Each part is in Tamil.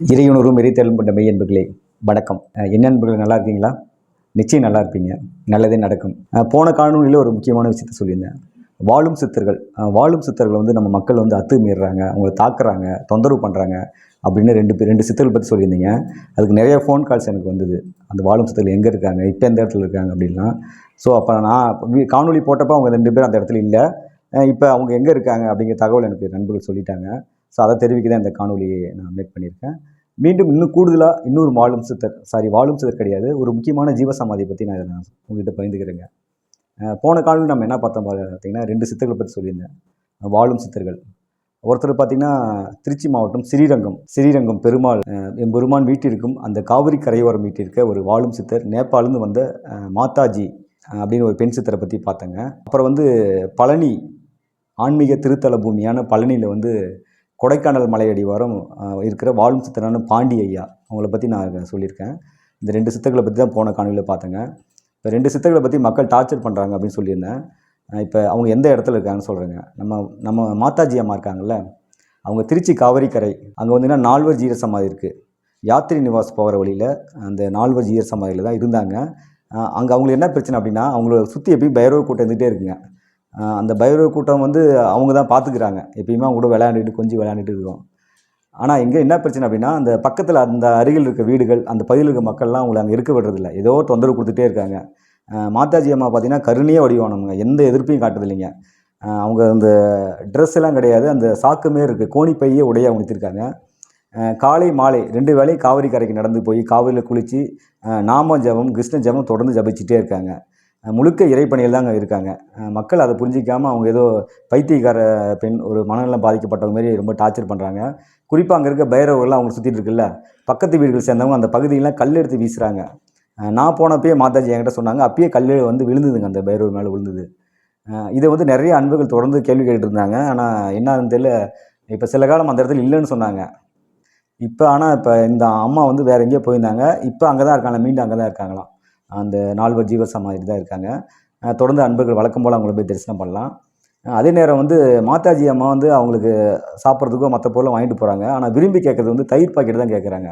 இறையுணர்வும் இறைத்தலும் கொண்ட மெய் என்பர்களே வணக்கம். என்ன நண்பர்கள் நல்லா இருக்கீங்களா? நிச்சயம் நல்லா இருப்பீங்க. நல்லதே நடக்கும். போன காணொலியில் ஒரு முக்கியமான விஷயத்த சொல்லியிருந்தேன். வாழும் சித்தர்கள் வாழும் சித்தர்கள் வந்து நம்ம மக்கள் வந்து அத்துமீறுறாங்க அவங்கள தாக்குறாங்க தொந்தரவு பண்ணுறாங்க அப்படின்னு ரெண்டு பேர் ரெண்டு சித்தர்கள் பற்றி சொல்லியிருந்தீங்க. அதுக்கு நிறைய ஃபோன் கால்ஸ் எனக்கு வந்தது. அந்த வாழும் சித்தர்கள் எங்கே இருக்காங்க இப்போ எந்த இடத்துல இருக்காங்க அப்படின்லாம். ஸோ அப்போ நான் வி- போட்டப்போ அவங்க ரெண்டு பேரும் அந்த இடத்துல இல்லை. இப்போ அவங்க எங்கே இருக்காங்க அப்படிங்கிற தகவல் எனக்கு நண்பர்கள் சொல்லிட்டாங்க. ஸோ அதை தெரிவிக்க தான் இந்த காணொலியை நான் மேக் பண்ணியிருக்கேன். மீண்டும் இன்னும் கூடுதலாக இன்னொரு வாழும் சித்தர் சாரி வாழும் சித்தர் கிடையாது. ஒரு முக்கியமான ஜீவசமாதியை பற்றி நான் இதை நான் உங்ககிட்ட பகிர்ந்துக்கிறேங்க. போன காலம் நம்ம என்ன பார்த்தோம் பார்த்தீங்கன்னா ரெண்டு சித்தர்களை பற்றி சொல்லியிருந்தேன். வாழும் சித்தர்கள். ஒருத்தர் பார்த்தீங்கன்னா திருச்சி மாவட்டம் ஸ்ரீரங்கம் ஸ்ரீரங்கம் பெருமாள் என் எம்பெருமான் வீட்டிற்கும் அந்த காவிரி கரையோரம் வீட்டிற்க ஒரு வாழும் சித்தர் நேபாளிலிருந்து வந்த மாதாஜி அப்படின்னு ஒரு பெண் சித்தரை பற்றி பார்த்தேங்க. அப்புறம் வந்து பழனி ஆன்மீக திருத்தல பூமியான பழனியில் வந்து கொடைக்கானல் மலையடிவாரம் அடிவாரம் இருக்கிற வாழும் சித்தரான பாண்டி ஐயா. அவங்கள பற்றி நான் சொல்லியிருக்கேன். இந்த ரெண்டு சித்தர்களை பற்றி தான் போன காணொலியில் பார்த்தேங்க. இப்போ ரெண்டு சித்தர்களை பற்றி மக்கள் டார்ச்சர் பண்ணுறாங்க அப்படின்னு சொல்லியிருந்தேன். இப்போ அவங்க எந்த இடத்துல இருக்காங்கன்னு சொல்கிறேங்க நம்ம நம்ம மாதாஜி அம்மா இருக்காங்கல்ல அவங்க திருச்சி காவிரிக்கரை அங்கே வந்துன்னா நால்வர் ஜீர சமாதி இருக்குது யாத்திரை நிவாஸ் போகிற வழியில் அந்த நால்வர் ஜீர சமாதியில் தான் இருந்தாங்க. அங்கே அவங்களுக்கு என்ன பிரச்சனை அப்படின்னா அவங்கள சுற்றி எப்பயும் பைரவ கூட்டம் இருந்துகிட்டே இருக்குங்க. அந்த பைரவ கூட்டம் வந்து அவங்க தான் பார்த்துக்கிறாங்க. எப்பயுமே அவங்க கூட விளையாண்டுட்டு கொஞ்சம் விளையாண்டுட்டு இருக்கோம். ஆனால் இங்கே என்ன பிரச்சனை அப்படின்னா அந்த பக்கத்தில் அந்த அருகில் இருக்க வீடுகள் அந்த பகுதியில் இருக்க மக்கள்லாம் அவங்களை அங்கே இருக்க விடுறதில்ல ஏதோ தொந்தரவு கொடுத்துட்டே இருக்காங்க. மாதாஜி அம்மா பார்த்தீங்கன்னா கருணையே வடிவானவங்க. எந்த எதிர்ப்பையும் காட்டுறதில்லைங்க அவங்க அந்த ட்ரெஸ் எல்லாம் கிடையாது. அந்த சாக்குமே இருக்குது கோணிப்பையே உடைய உணித்திருக்காங்க. அஹ் காலை மாலை ரெண்டு வேளையும் காவிரி கரைக்கு நடந்து போய் காவிரியில் குளித்து நாம ஜபம் கிருஷ்ண ஜபம் தொடர்ந்து ஜபிச்சுட்டே இருக்காங்க. முழுக்க இறைப்பணியில் தாங்க இருக்காங்க. மக்கள் அதை புரிஞ்சிக்காமல் அவங்க ஏதோ பைத்தியக்கார பெண் ஒரு மனநலம் பாதிக்கப்பட்டவங்க மாரி ரொம்ப டார்ச்சர் பண்ணுறாங்க குறிப்பாக அங்கே இருக்க பைரவர்கள்லாம் அவங்க சுற்றிட்டு இருக்குல்ல பக்கத்து வீடுகள் சேர்ந்தவங்க அந்த பகுதியெல்லாம் கல் எடுத்து வீசுகிறாங்க நான் போனப்பயே மாதாஜி என்கிட்ட சொன்னாங்க அப்பயே கல் வந்து விழுந்ததுங்க அந்த பைரவர் மேலே விழுந்தது. இதை வந்து நிறைய அன்புகள் தொடர்ந்து கேள்வி கேட்டுட்டு இருந்தாங்க ஆனால் என்னன்னு தெரியல. இப்போ சில காலம் அந்த இடத்துல இல்லைன்னு சொன்னாங்க. இப்போ ஆனால் இப்போ இந்த அம்மா வந்து வேறு எங்கேயோ போயிருந்தாங்க. இப்போ அங்கே தான் இருக்காங்க மீண்டும் அங்கே தான் இருக்காங்களாம். அந்த நால்வர் ஜீவ சமாதி தான் இருக்காங்க. தொடர்ந்து அன்பர்கள் வழக்கம் போல் அவங்கள போய் தரிசனம் பண்ணலாம். அதே நேரம் வந்து மாதாஜி அம்மா வந்து அவங்களுக்கு சாப்பிட்றதுக்கோ மற்ற பொருளும் வாங்கிட்டு போகிறாங்க ஆனால் விரும்பி கேட்குறது வந்து தயிர் பாக்கெட் தான் கேட்குறாங்க.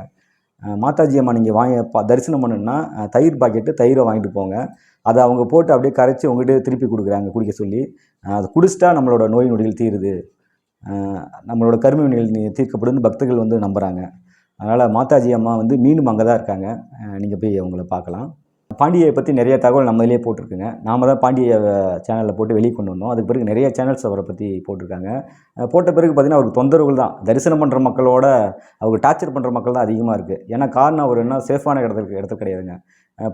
மாதாஜி அம்மா நீங்கள் வாங்கி தரிசனம் பண்ணுன்னா தயிர் பாக்கெட்டு தயிரை வாங்கிட்டு போங்க. அதை அவங்க போட்டு அப்படியே கரைச்சி உங்கள்கிட்ட திருப்பி கொடுக்குறாங்க குடிக்க சொல்லி. அதை குடிச்சிட்டா நம்மளோட நோய் நொடிகள் தீருது. நம்மளோட கருமை நொடிகள் நீ- தீர்க்கப்படுதுன்னு பக்தர்கள் வந்து நம்புகிறாங்க அதனால் மாதாஜி அம்மா வந்து மீண்டும் அங்கே தான் இருக்காங்க நீங்கள் போய் அவங்கள பார்க்கலாம். பாண்டியை பற்றி நிறைய தகவல் நம்ம இதிலே போட்டிருக்குங்க. நாம தான் பாண்டிய சேனலில் போட்டு வெளியே கொண்டு வந்தோம். அதுக்கு பிறகு நிறைய சேனல்ஸ் அவரை பற்றி போட்டிருக்காங்க. போட்ட பிறகு பார்த்திங்கன்னா அவருக்கு தொந்தரவுகள் தான். தரிசனம் பண்ணுற மக்களோட அவங்க டார்ச்சர் பண்ணுற மக்கள் தான் அதிகமாக இருக்குது ஏன்னா காரணம் அவர் என்ன சேஃபான இடத்துக்கு இடத்துல கிடையாதுங்க.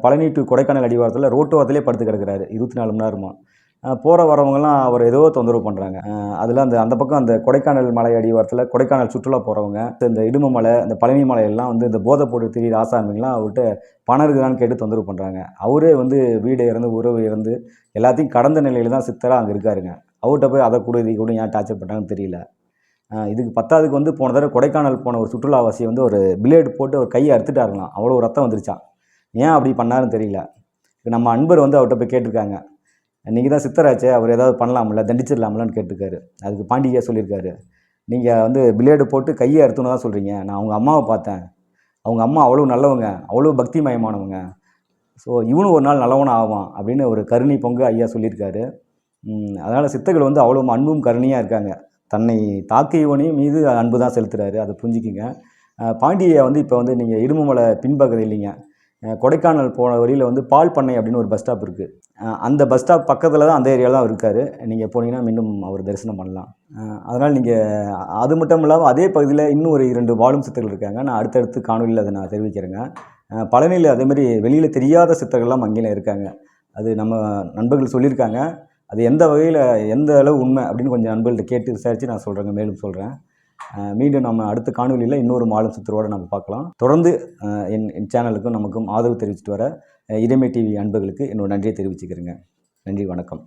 பழனி டு கொடைக்கானல் அடிவாரத்தில் ரோட்டு வாரத்திலே படுத்து கிடக்கிறாரு. இருபத்தி நாலு மணி நேரமாக போகிற வரவங்கலாம் அவர் ஏதோ தொந்தரவு பண்ணுறாங்க அதில் அந்த அந்த பக்கம் அந்த கொடைக்கானல் மலை அடிவாரத்தில் கொடைக்கானல் சுற்றுலா போகிறவங்க இந்த இடும மலை இந்த பழனி மலையெல்லாம் வந்து இந்த போதை போட்டு திடீர் ஆசாமிங்களாம் அவர்கிட்ட பணம் இருக்குதான்னு கேட்டு தொந்தரவு பண்ணுறாங்க அவரே வந்து வீடு இறந்து உறவு இறந்து எல்லாத்தையும் கடந்த நிலையில் தான் சித்தராக அங்கே இருக்காருங்க. அவர்கிட்ட போய் அதை கூட இதை கூட ஏன் டார்ச்சர் பண்ணாங்கன்னு தெரியல. இதுக்கு பத்தாவதுக்கு வந்து போன தடவை கொடைக்கானல் போன ஒரு சுற்றுலாவாசி வந்து ஒரு பிளேடு போட்டு ஒரு கையை அறுத்துட்டாருங்களாம். அவ்வளோ ரத்தம் வந்துருச்சான் ஏன் அப்படி பண்ணாருன்னு தெரியல. நம்ம அன்பர் வந்து அவர்கிட்ட போய் கேட்டிருக்காங்க. நீங்கள் தான் சித்தராச்சே அவர் ஏதாவது பண்ணலாம்ல தண்டிச்சிடலாம்லன்னு கேட்டிருக்காரு. அதுக்கு பாண்டியா சொல்லியிருக்காரு. நீங்கள் வந்து பிளேடு போட்டு கையை அறுத்துன்னு தான் சொல்கிறீங்க நான் அவங்க அம்மாவை பார்த்தேன். அவங்க அம்மா அவ்வளோ நல்லவங்க அவ்வளோ பக்தி மயமானவங்க ஸோ இவனும் ஒரு நாள் நல்லவனும் ஆவான் அப்படின்னு ஒரு கருணை பொங்கு ஐயா சொல்லியிருக்காரு. அதனால் சித்தர்கள் வந்து அவ்வளோ அன்பும் கருணையாக இருக்காங்க. தன்னை தாக்கியவனையும் மீது அன்பு தான் செலுத்துறாரு. அதை புரிஞ்சுக்கிங்க. பாண்டியை வந்து இப்போ வந்து நீங்கள் இடுமமலை பின்பகுதி இல்லைங்க. கொடைக்கானல் போன வழியில் வந்து பால் பண்ணை அப்படின்னு ஒரு பஸ் ஸ்டாப் இருக்குது அந்த பஸ் ஸ்டாப் பக்கத்தில் தான் அந்த ஏரியாவில் தான் இருக்கார். நீங்கள் போனீங்கன்னா மீண்டும் அவர் தரிசனம் பண்ணலாம். அதனால் நீங்கள் அது மட்டும் இல்லாமல் அதே பகுதியில் இன்னும் ஒரு இரண்டு வாழும் சித்தர்கள் இருக்காங்க. நான் அடுத்தடுத்து காணொலியில் அதை நான் தெரிவிக்கிறேங்க. பழனியில் அதேமாதிரி வெளியில் தெரியாத சித்தர்கள்லாம் அங்கேயும் இருக்காங்க. அது நம்ம நண்பர்கள் சொல்லியிருக்காங்க. அது எந்த வகையில் எந்த அளவு உண்மை அப்படின்னு கொஞ்சம் நண்பர்கள்ட்ட கேட்டு விசாரித்து நான் சொல்கிறேங்க மேலும் சொல்கிறேன் மீண்டும் நம்ம அடுத்த காணொலியில் இன்னொரு மாலும் சித்தரோடு நம்ம பார்க்கலாம். தொடர்ந்து என் என் சேனலுக்கும் நமக்கும் ஆதரவு தெரிவிச்சிட்டு வர அஹ், டிவி அன்புகளுக்கு என்னோட நன்றியை தெரிவிச்சுக்கிறேங்க. நன்றி வணக்கம்.